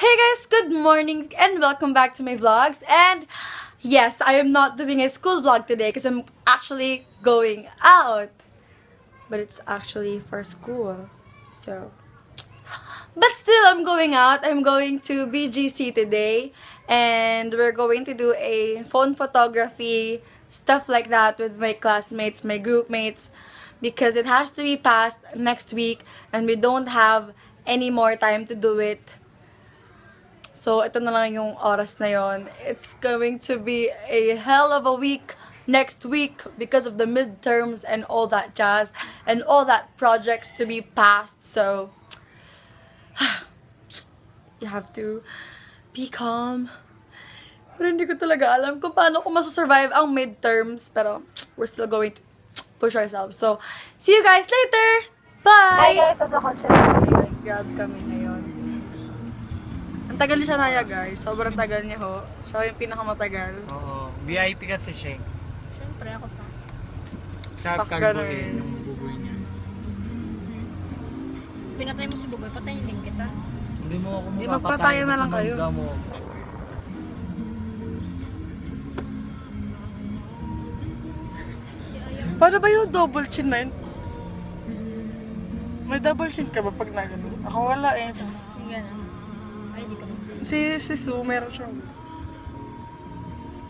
Hey guys, good morning and welcome back to my vlogs. And yes, I am not doing a school vlog today because I'm actually going out. But it's actually for school. So, but still, I'm going out. I'm going to BGC today. And we're going to do a phone photography, stuff like that with my classmates, my group mates. Because it has to be passed next week. And we don't have any more time to do it. So, ito na lang yung oras na yon. It's going to be a hell of a week next week because of the midterms and all that jazz and all that projects to be passed. So, you have to be calm. Pero hindi ko talaga alam kung paano ko masasurvive ang midterms. Pero, we're still going to push ourselves. So, see you guys later! Bye! Hi guys! Na kami. Grab kami tagal siya naya guys. Sobrang tagal niya ho. Siya yung pinakamatagal. Oo. VIP kasi siya. eh. Siyempre, ako pa. Sarap Pak kalbuhin ganun. yung buboy niya. Pinatay mo si Bugoy, patayin din kita. Hindi mo ako Di mapapatayin magpatayo na lang sa kayo. mo. Paano ba yung double chin na yun? May double chin ka ba pag nagano? Ako wala eh. Yung gano'n. Ay, di ka? Si, si Sue, meron siyang...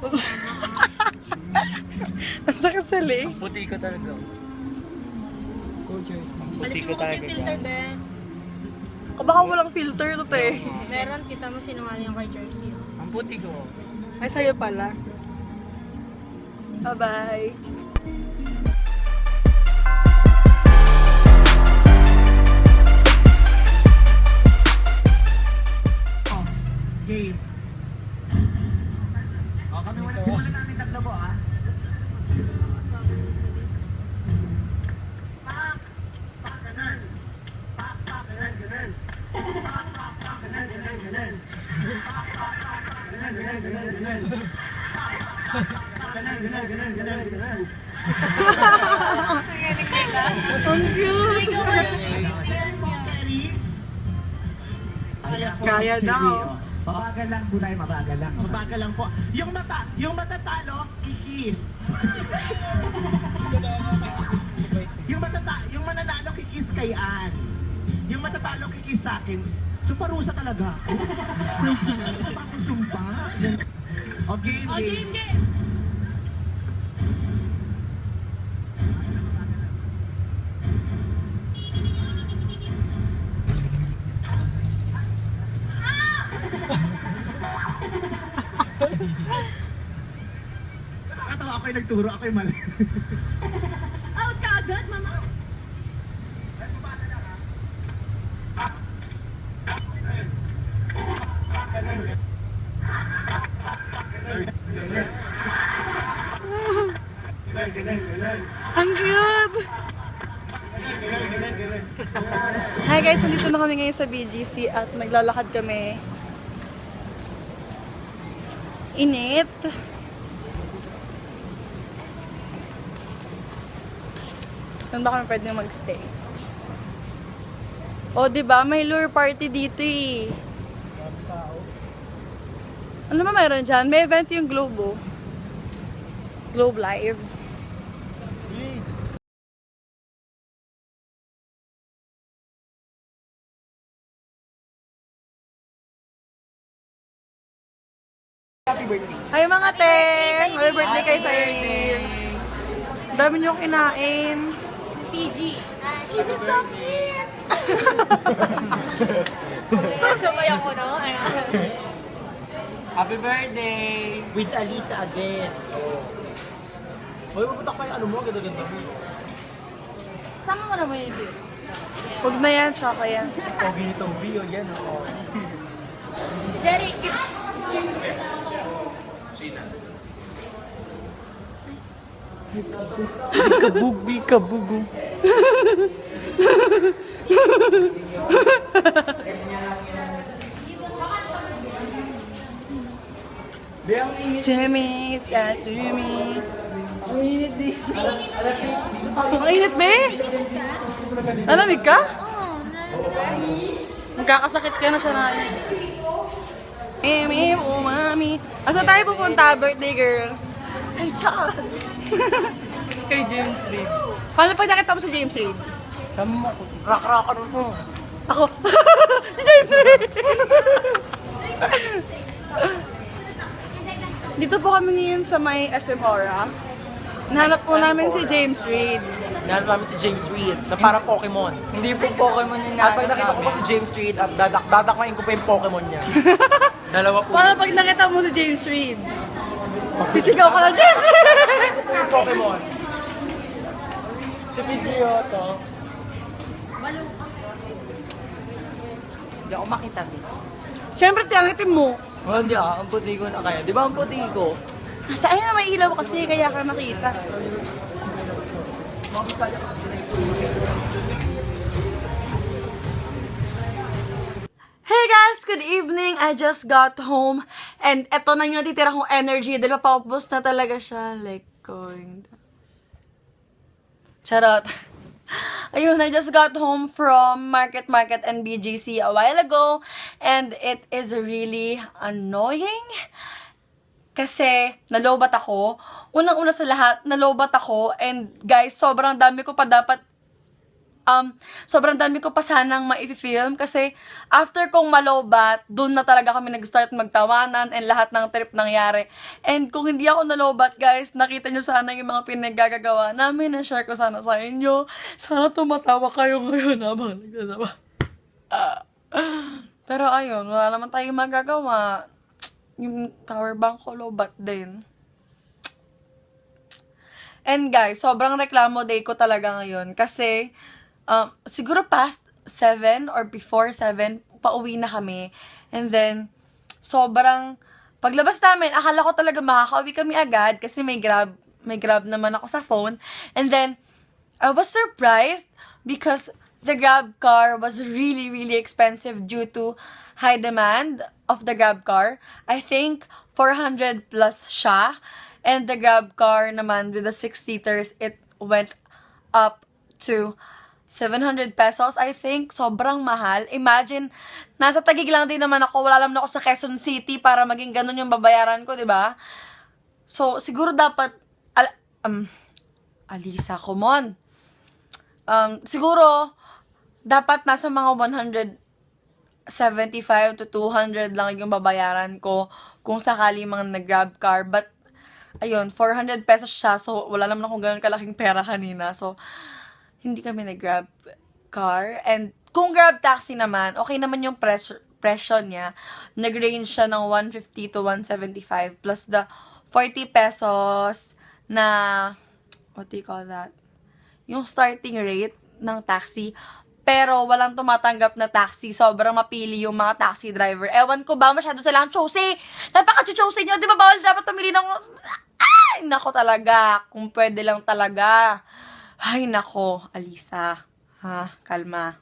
Ang sakit sa leg. Puti ko talaga. Cool choice. Puti Alisin ko mo kasi talaga. yung filter, be. O baka walang filter to, te. Meron, kita mo sinungaling yung kay Jersey. Ang puti ko. Ay, sa'yo pala. Bye-bye. Game. O, kami wala simulan namin tatlo po, ah. Ang cute! Kaya daw. Mabagal lang po tayo, mabagal lang. Mabagal lang po. Yung mata, yung matatalo, kikis. yung matata, yung mananalo kikis kay Ann. Yung matatalo kikis sa akin. So parusa talaga. Isa pa akong sumpa. O game, game. Nakakatawa ako yung nagturo, ako yung mali. Out ka agad, mama. Ang cute! Hi guys, nandito na kami ngayon sa BGC at naglalakad kami. Init. Saan ba kami pwede magstay? O, di ba May lure party dito eh. Ano ba meron dyan? May event yung Globo. Globe Live. Ay mga te! Happy birthday kay Cyril! Dami niyo kinain. PG. PG sa akin. Sabay ako, no? Happy birthday! With Alisa again. Hoy, magpunta pa yung ano mo, ganda-ganda mo. Sama mo naman yung beer. Huwag na yan, tsaka yan. Pogi ni Toby, o yan, o. Jerry, Kabugbi, kabugo. Sumi, ah, sumi. Ang init di. Ang init, be? Alamig ka? Oo, Magkakasakit ka na siya na. Mimi, umami. Asa tayo pupunta, birthday girl? Ay, tsaka. Kay James Reid. Paano pag nakita mo si James Reid? Sama mo. Rak-rakan mo. Ako. si James Reid! Dito po kami ngayon sa may SM Aura. Nahanap po namin si James Reid. Nahanap namin si James Reid na parang Pokemon. Hindi po Pokemon yung At pag nakita ko pa si James Reid, at dadak dadakmain ko pa yung Pokemon niya. Dalawa po. Paano pag nakita mo si James Reid? Sisigaw ka na, James Reid! Yung Pokemon. Si Pidgeotto. Hindi ako makita dito. Siyempre, tiyangitin mo. Oh, hindi ah. Ang puti ko na kaya. Di ba ang puti ko? Sa ayun na may ilaw kasi, kaya ka nakita. Hey guys! Good evening! I just got home and eto na yung natitira kong energy dahil papaubos na talaga siya. Like, going down. Charot. Ayun, I just got home from Market Market and BGC a while ago and it is really annoying kasi nalobat ako. Unang-una sa lahat, nalobat ako and guys, sobrang dami ko pa dapat um, sobrang dami ko pa sanang ma-film kasi after kong malobat, doon na talaga kami nag-start magtawanan and lahat ng trip nangyari. And kung hindi ako nalobat, guys, nakita nyo sana yung mga pinaggagawa namin, na-share ko sana sa inyo. Sana tumatawa kayo ngayon habang nagsasawa. Pero ayun, wala naman tayong magagawa. Yung power bank ko lobat din. And guys, sobrang reklamo day ko talaga ngayon kasi um, siguro past 7 or before 7, pauwi na kami. And then, sobrang, paglabas namin, akala ko talaga makakauwi kami agad kasi may grab, may grab naman ako sa phone. And then, I was surprised because the grab car was really, really expensive due to high demand of the grab car. I think 400 plus siya. And the grab car naman with the 6 liters, it went up to 700 pesos, I think. Sobrang mahal. Imagine, nasa Tagig lang din naman ako. Wala lang ako sa Quezon City para maging ganun yung babayaran ko, di ba? So, siguro dapat, al- um, Alisa, come on. Um, siguro, dapat nasa mga 175 to 200 lang yung babayaran ko kung sakali mga nag-grab car. But, ayun, 400 pesos siya. So, wala naman akong ganun kalaking pera kanina. So, hindi kami nag-grab car. And kung grab taxi naman, okay naman yung pres presyo niya. Nag-range siya ng 150 to 175 plus the 40 pesos na, what do you call that? Yung starting rate ng taxi. Pero walang tumatanggap na taxi. Sobrang mapili yung mga taxi driver. Ewan ko ba, masyado silang choosy. Napaka-choosy nyo. Di ba bawal dapat pumili ng... Ay, nako talaga. Kung pwede lang talaga. Ay, nako, Alisa. Ha, kalma.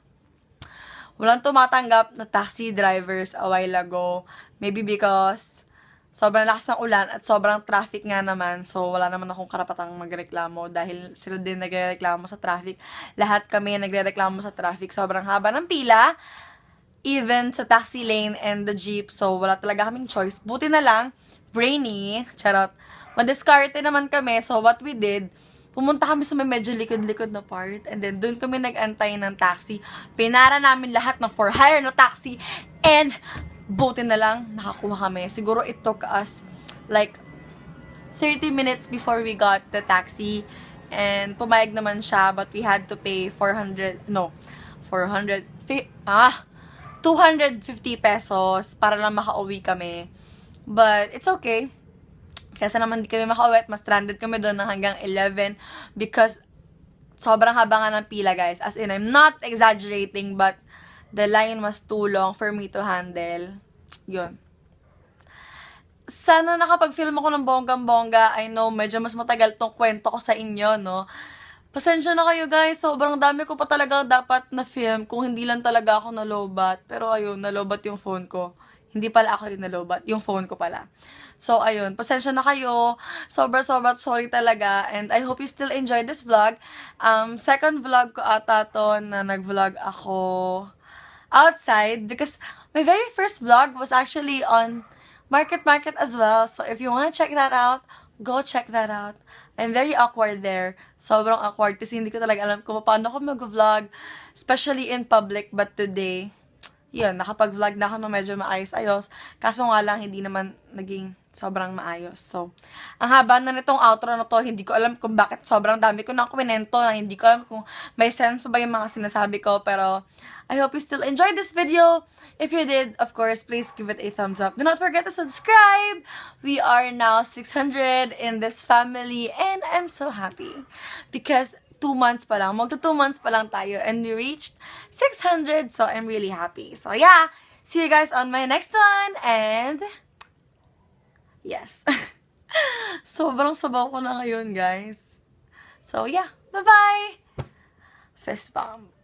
Walang tumatanggap na taxi drivers a while ago. Maybe because sobrang lakas ng ulan at sobrang traffic nga naman. So, wala naman akong karapatang magreklamo dahil sila din nagreklamo sa traffic. Lahat kami nagreklamo sa traffic. Sobrang haba ng pila. Even sa taxi lane and the jeep. So, wala talaga kaming choice. Buti na lang, brainy, charot, madiskarte naman kami. So, what we did, pumunta kami sa may medyo likod-likod na part. And then, doon kami nag-antay ng taxi. Pinara namin lahat ng for hire na taxi. And, buti na lang, nakakuha kami. Siguro it took us, like, 30 minutes before we got the taxi. And, pumayag naman siya, but we had to pay 400, no, 400, fi- ah, 250 pesos para lang makauwi kami. But, it's okay. Kasi naman di kami makauwi mas stranded kami doon ng hanggang 11 because sobrang haba nga ng pila, guys. As in, I'm not exaggerating, but the line was too long for me to handle. Yun. Sana nakapag-film ako ng bonggang-bongga. I know, medyo mas matagal tong kwento ko sa inyo, no? Pasensya na kayo, guys. Sobrang dami ko pa talaga dapat na film kung hindi lang talaga ako nalobat. Pero ayun, nalobat yung phone ko. Hindi pala ako yung nalobat, yung phone ko pala. So, ayun, pasensya na kayo. Sobra, sobra sorry talaga. And I hope you still enjoy this vlog. Um, second vlog ko ata to na nag-vlog ako outside because my very first vlog was actually on Market Market as well. So if you want to check that out, go check that out. I'm very awkward there. Sobrang awkward kasi hindi ko talaga alam kung paano ako mag-vlog, especially in public. But today, yun, nakapag-vlog na ako ng medyo maayos-ayos. Kaso nga lang, hindi naman naging sobrang maayos. So, ang haba na nitong outro na to, hindi ko alam kung bakit sobrang dami ko ng komento na hindi ko alam kung may sense pa ba yung mga sinasabi ko. Pero, I hope you still enjoyed this video. If you did, of course, please give it a thumbs up. Do not forget to subscribe. We are now 600 in this family and I'm so happy because two months pa lang, magto two months pa lang tayo and we reached 600 so I'm really happy. So yeah, see you guys on my next one and yes. Sobrang sabaw ko na ngayon guys. So yeah, bye-bye! Fist bump.